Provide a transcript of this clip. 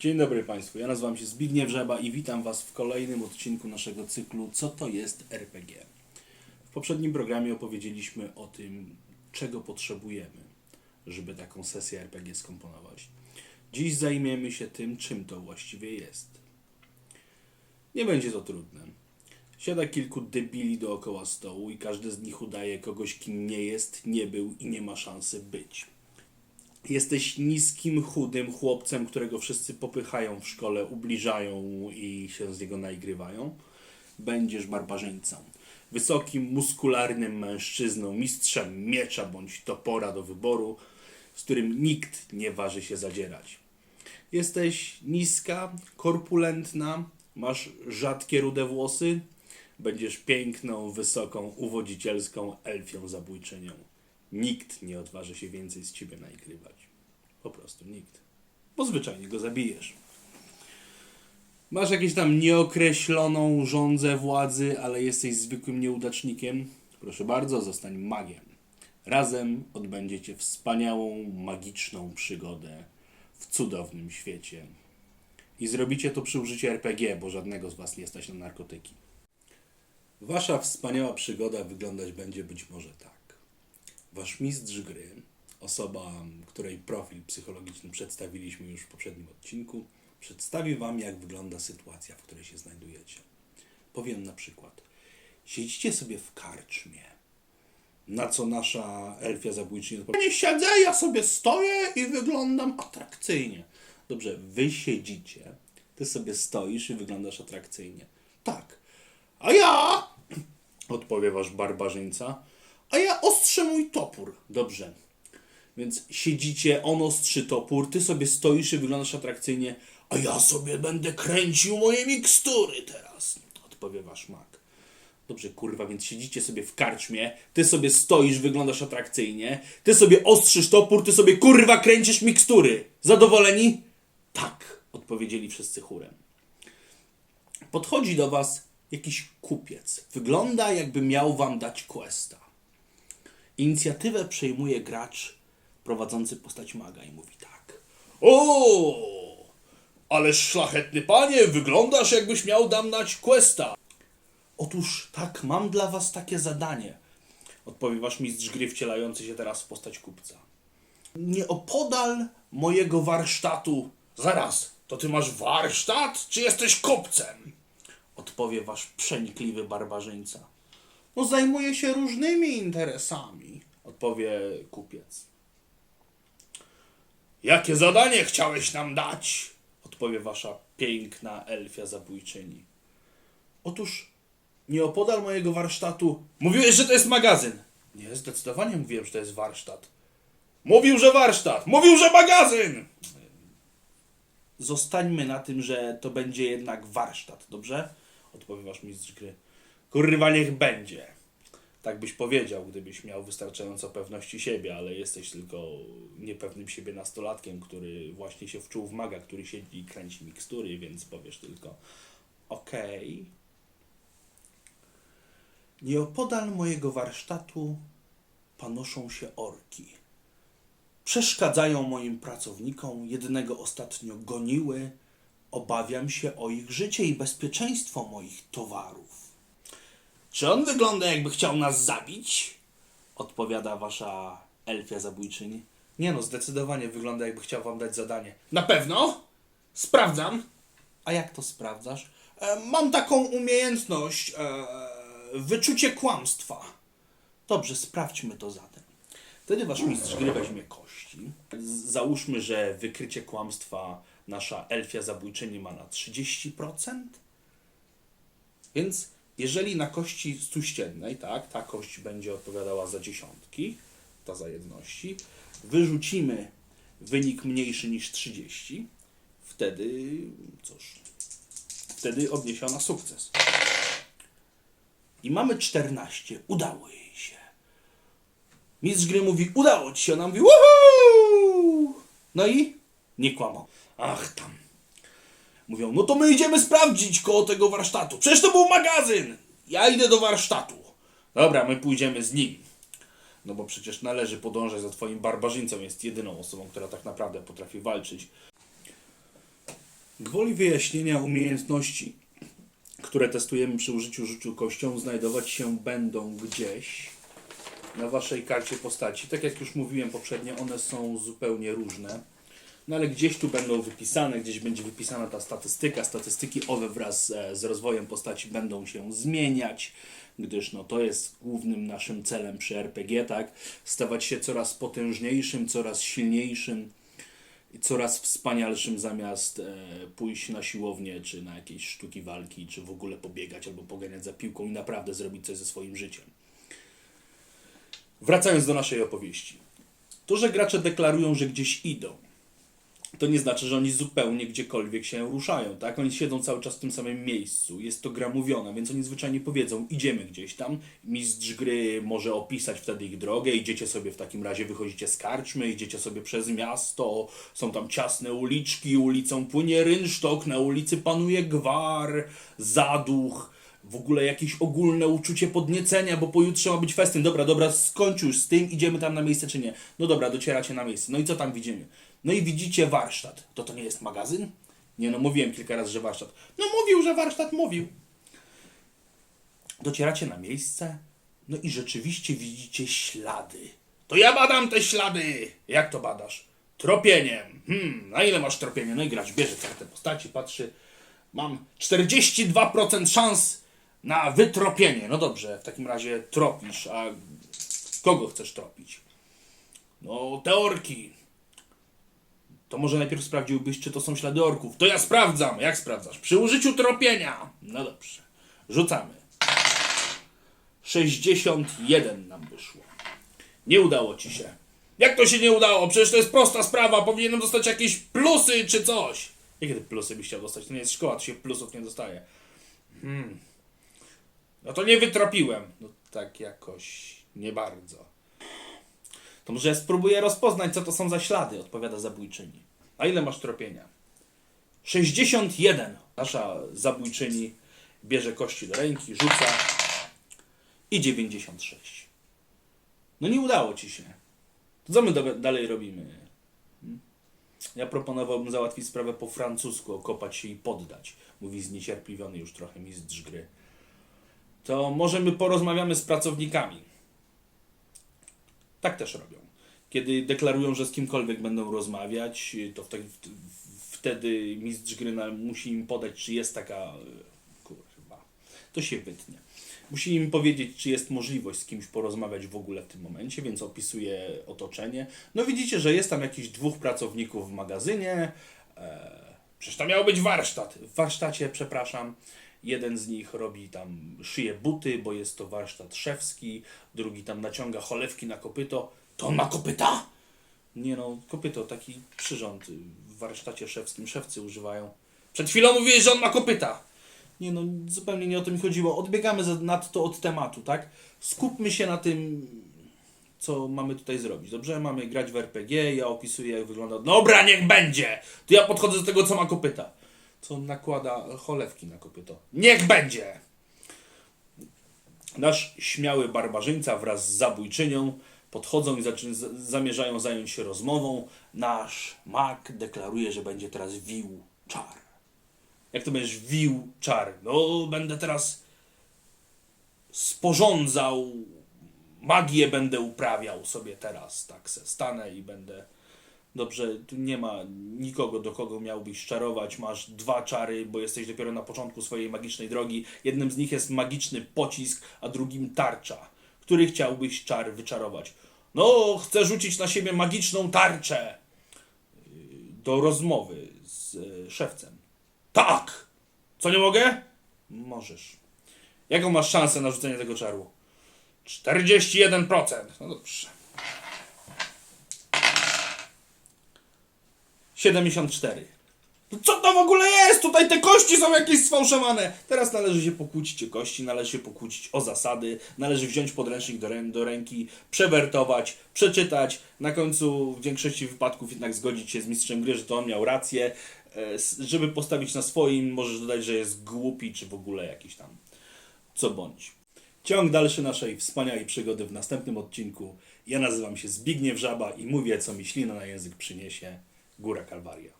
Dzień dobry Państwu, ja nazywam się Zbigniew Żeba i witam Was w kolejnym odcinku naszego cyklu Co to jest RPG? W poprzednim programie opowiedzieliśmy o tym, czego potrzebujemy, żeby taką sesję RPG skomponować. Dziś zajmiemy się tym, czym to właściwie jest. Nie będzie to trudne. Siada kilku debili dookoła stołu i każdy z nich udaje kogoś, kim nie jest, nie był i nie ma szansy być. Jesteś niskim, chudym chłopcem, którego wszyscy popychają w szkole, ubliżają i się z niego naigrywają. Będziesz barbarzyńcą. Wysokim, muskularnym mężczyzną, mistrzem miecza bądź topora do wyboru, z którym nikt nie waży się zadzierać. Jesteś niska, korpulentna, masz rzadkie rude włosy, będziesz piękną, wysoką, uwodzicielską elfią zabójczynią. Nikt nie odważy się więcej z ciebie naigrywać. Po prostu nikt. Bo zwyczajnie go zabijesz. Masz jakieś tam nieokreśloną rządzę władzy, ale jesteś zwykłym nieudacznikiem. Proszę bardzo, zostań magiem. Razem odbędziecie wspaniałą, magiczną przygodę w cudownym świecie. I zrobicie to przy użyciu RPG, bo żadnego z Was nie stać na narkotyki. Wasza wspaniała przygoda wyglądać będzie być może tak. Wasz mistrz gry, osoba, której profil psychologiczny przedstawiliśmy już w poprzednim odcinku, przedstawi Wam, jak wygląda sytuacja, w której się znajdujecie. Powiem na przykład: siedzicie sobie w karczmie, na co nasza elfia zabójczyni odpowie: Nie siedzę, ja sobie stoję i wyglądam atrakcyjnie. Dobrze, wy siedzicie, ty sobie stoisz i wyglądasz atrakcyjnie. Tak. A ja, odpowie wasz barbarzyńca, a ja ostrzę mój topór. Dobrze. Więc siedzicie, on ostrzy topór, ty sobie stoisz i wyglądasz atrakcyjnie, a ja sobie będę kręcił moje mikstury teraz. Odpowie wasz mak. Dobrze, kurwa, więc siedzicie sobie w karczmie, ty sobie stoisz, wyglądasz atrakcyjnie, ty sobie ostrzysz topór, ty sobie kurwa kręcisz mikstury. Zadowoleni? Tak, odpowiedzieli wszyscy chórem. Podchodzi do was jakiś kupiec. Wygląda jakby miał wam dać questa. Inicjatywę przejmuje gracz prowadzący postać maga i mówi tak. O! Ale szlachetny panie, wyglądasz jakbyś miał dam dać questa. Otóż tak, mam dla was takie zadanie. Odpowie wasz mistrz gry wcielający się teraz w postać kupca. Nieopodal mojego warsztatu. Zaraz, to ty masz warsztat, czy jesteś kupcem? Odpowie wasz przenikliwy barbarzyńca. No zajmuję się różnymi interesami, odpowie kupiec. Jakie zadanie chciałeś nam dać? Odpowie wasza piękna elfia zabójczyni. Otóż nieopodal mojego warsztatu. Mówiłeś, że to jest magazyn. Nie, zdecydowanie mówiłem, że to jest warsztat. Mówił, że warsztat! Mówił, że magazyn! Zostańmy na tym, że to będzie jednak warsztat, dobrze? Odpowie wasz mistrz gry. Kurwa, niech będzie. Tak byś powiedział, gdybyś miał wystarczająco pewności siebie, ale jesteś tylko niepewnym siebie nastolatkiem, który właśnie się wczuł w maga, który siedzi i kręci mikstury, więc powiesz tylko okej. Nieopodal mojego warsztatu panoszą się orki. Przeszkadzają moim pracownikom, jednego ostatnio goniły. Obawiam się o ich życie i bezpieczeństwo moich towarów. Czy on wygląda, jakby chciał nas zabić? Odpowiada wasza elfia zabójczyni. Nie no, zdecydowanie wygląda, jakby chciał wam dać zadanie. Na pewno? Sprawdzam. A jak to sprawdzasz? E, mam taką umiejętność. E, wyczucie kłamstwa. Dobrze, sprawdźmy to zatem. Wtedy wasz mistrz gry weźmie kości. Z- Załóżmy, że wykrycie kłamstwa nasza elfia zabójczyni ma na 30%. Więc jeżeli na kości stuściennej, tak, ta kość będzie odpowiadała za dziesiątki, ta za jedności, wyrzucimy wynik mniejszy niż 30, wtedy, cóż, wtedy odniesie ona sukces. I mamy 14. Udało jej się. Mistrz gry mówi, udało ci się. Ona mówi, Woohoo! No i nie kłamał. Ach tam. Mówią, no to my idziemy sprawdzić koło tego warsztatu. Przecież to był magazyn. Ja idę do warsztatu. Dobra, my pójdziemy z nim. No bo przecież należy podążać za twoim barbarzyńcą. Jest jedyną osobą, która tak naprawdę potrafi walczyć. Gwoli wyjaśnienia umiejętności, które testujemy przy użyciu rzuciu kością, znajdować się będą gdzieś na waszej karcie postaci. Tak jak już mówiłem poprzednio, one są zupełnie różne. No ale gdzieś tu będą wypisane, gdzieś będzie wypisana ta statystyka. Statystyki owe wraz e, z rozwojem postaci będą się zmieniać, gdyż no, to jest głównym naszym celem przy RPG, tak? Stawać się coraz potężniejszym, coraz silniejszym i coraz wspanialszym zamiast e, pójść na siłownię, czy na jakieś sztuki walki, czy w ogóle pobiegać albo poganiać za piłką i naprawdę zrobić coś ze swoim życiem. Wracając do naszej opowieści. To, że gracze deklarują, że gdzieś idą, to nie znaczy, że oni zupełnie gdziekolwiek się ruszają, tak? Oni siedzą cały czas w tym samym miejscu, jest to gra mówiona, więc oni zwyczajnie powiedzą, idziemy gdzieś tam, mistrz gry może opisać wtedy ich drogę, idziecie sobie w takim razie, wychodzicie z karczmy, idziecie sobie przez miasto, są tam ciasne uliczki, ulicą płynie rynsztok, na ulicy panuje gwar, zaduch, w ogóle jakieś ogólne uczucie podniecenia, bo pojutrze ma być festyn. Dobra, dobra, skończ już z tym, idziemy tam na miejsce czy nie. No dobra, docieracie na miejsce. No i co tam widzimy? No i widzicie warsztat. To to nie jest magazyn? Nie no, mówiłem kilka razy, że warsztat. No mówił, że warsztat mówił. Docieracie na miejsce, no i rzeczywiście widzicie ślady. To ja badam te ślady! Jak to badasz? Tropieniem. Hmm, na ile masz tropienie? No i gracz bierze kartę postaci, patrzy. Mam 42% szans na wytropienie. No dobrze, w takim razie tropisz, a kogo chcesz tropić? No, te orki. To może najpierw sprawdziłbyś, czy to są ślady orków. To ja sprawdzam. Jak sprawdzasz? Przy użyciu tropienia. No dobrze. Rzucamy. 61 nam wyszło. Nie udało ci się. Jak to się nie udało? Przecież to jest prosta sprawa. Powinienem dostać jakieś plusy czy coś. Jakie ty plusy byś chciał dostać? To nie jest szkoła, to się plusów nie dostaje. Hmm. No to nie wytropiłem. No tak jakoś nie bardzo. To może spróbuję rozpoznać, co to są za ślady, odpowiada zabójczyni. A ile masz tropienia? 61. Nasza zabójczyni bierze kości do ręki, rzuca i 96. No nie udało ci się. To co my do, dalej robimy? Hmm? Ja proponowałbym załatwić sprawę po francusku, okopać się i poddać, mówi zniecierpliwiony już trochę mistrz gry. To może my porozmawiamy z pracownikami. Tak też robią. Kiedy deklarują, że z kimkolwiek będą rozmawiać, to wtedy, wtedy mistrz gry musi im podać, czy jest taka. e, Kurwa. To się wytnie. Musi im powiedzieć, czy jest możliwość z kimś porozmawiać w ogóle w tym momencie, więc opisuje otoczenie. No widzicie, że jest tam jakichś dwóch pracowników w magazynie. E, przecież to miał być warsztat. W warsztacie, przepraszam, jeden z nich robi tam, szyje buty, bo jest to warsztat szewski, drugi tam naciąga cholewki na kopyto. To on ma kopyta? Nie no, kopyto, taki przyrząd w warsztacie szewskim szewcy używają. Przed chwilą mówiłeś, że on ma kopyta. Nie no, zupełnie nie o to mi chodziło. Odbiegamy nadto od tematu, tak? Skupmy się na tym, co mamy tutaj zrobić. Dobrze? Mamy grać w RPG, ja opisuję jak wygląda. Dobra, niech będzie! To ja podchodzę do tego, co ma kopyta. Co nakłada cholewki na kopyto. Niech będzie! Nasz śmiały barbarzyńca wraz z zabójczynią podchodzą i zamierzają zająć się rozmową. Nasz mag deklaruje, że będzie teraz wił czar. Jak to będziesz wił czar? No, będę teraz sporządzał magię, będę uprawiał sobie teraz. Tak se stanę i będę. Dobrze, tu nie ma nikogo, do kogo miałbyś czarować. Masz dwa czary, bo jesteś dopiero na początku swojej magicznej drogi. Jednym z nich jest magiczny pocisk, a drugim tarcza. Który chciałbyś czar wyczarować? No, chcę rzucić na siebie magiczną tarczę. Do rozmowy z e, szewcem. Tak! Co nie mogę? Możesz. Jaką masz szansę na rzucenie tego czaru? 41%. No dobrze. 74. No co to w ogóle jest? Tutaj te kości są jakieś sfałszowane. Teraz należy się pokłócić o kości, należy się pokłócić o zasady, należy wziąć podręcznik do, rę- do ręki, przewertować, przeczytać, na końcu w większości wypadków jednak zgodzić się z mistrzem gry, że to on miał rację. E, Żeby postawić na swoim, możesz dodać, że jest głupi, czy w ogóle jakiś tam co bądź. Ciąg dalszy naszej wspaniałej przygody w następnym odcinku. Ja nazywam się Zbigniew Żaba i mówię, co mi ślina na język przyniesie Góra Calvaria.